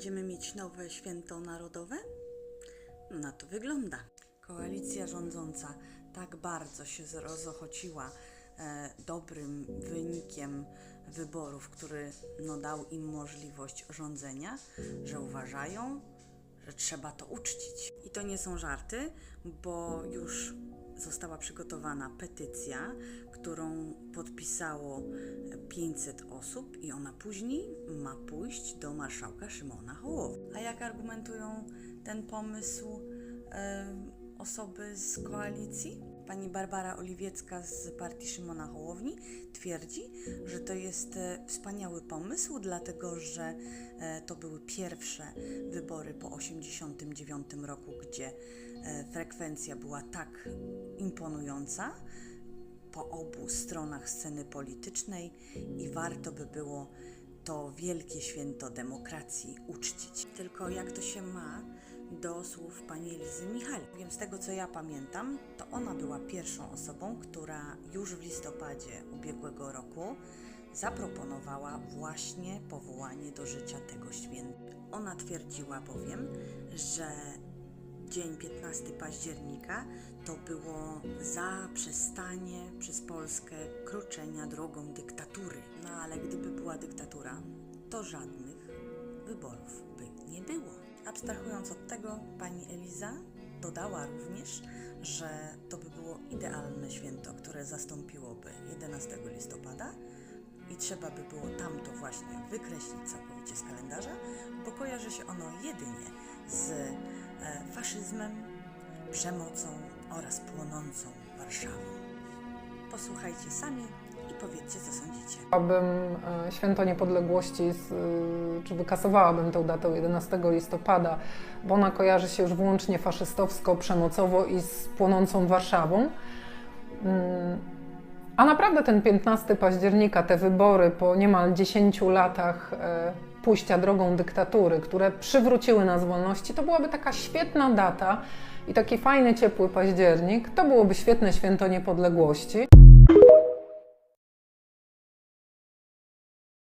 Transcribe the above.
będziemy mieć nowe święto narodowe? No na to wygląda. Koalicja rządząca tak bardzo się rozochociła e, dobrym wynikiem wyborów, który no, dał im możliwość rządzenia, że uważają, że trzeba to uczcić. I to nie są żarty, bo już została przygotowana petycja, którą podpisało 500 osób i ona później ma pójść do marszałka Szymona Hołowni. A jak argumentują ten pomysł osoby z koalicji? Pani Barbara Oliwiecka z partii Szymona Hołowni twierdzi, że to jest e, wspaniały pomysł, dlatego że e, to były pierwsze wybory po 1989 roku, gdzie e, frekwencja była tak imponująca po obu stronach sceny politycznej i warto by było to wielkie święto demokracji uczcić. Tylko jak to się ma do słów pani Elizy Michalik? Z tego co ja pamiętam, to ona była pierwszą osobą, która już w listopadzie ubiegłego roku zaproponowała właśnie powołanie do życia tego święta. Ona twierdziła bowiem, że dzień 15 października to było zaprzestanie przez Polskę kroczenia drogą dyktatury. No ale gdyby była dyktatura, to żadnych wyborów by nie było. Abstrahując od tego, pani Eliza dodała również, że to by było idealne święto, które zastąpiłoby 11 listopada i trzeba by było tamto właśnie wykreślić całkowicie z kalendarza, bo kojarzy się ono jedynie z e, faszyzmem, przemocą oraz płonącą Warszawą. Posłuchajcie sami i powiedzcie, co sądzicie. Abym e, święto niepodległości, z, y, czy wykasowałabym tę datę 11 listopada, bo ona kojarzy się już wyłącznie faszystowsko, przemocowo i z płonącą Warszawą. Mm, A naprawdę ten 15 października, te wybory po niemal 10 latach e, pójścia drogą dyktatury, które przywróciły nas wolności, to byłaby taka świetna data i taki fajny, ciepły październik, to byłoby świetne święto niepodległości.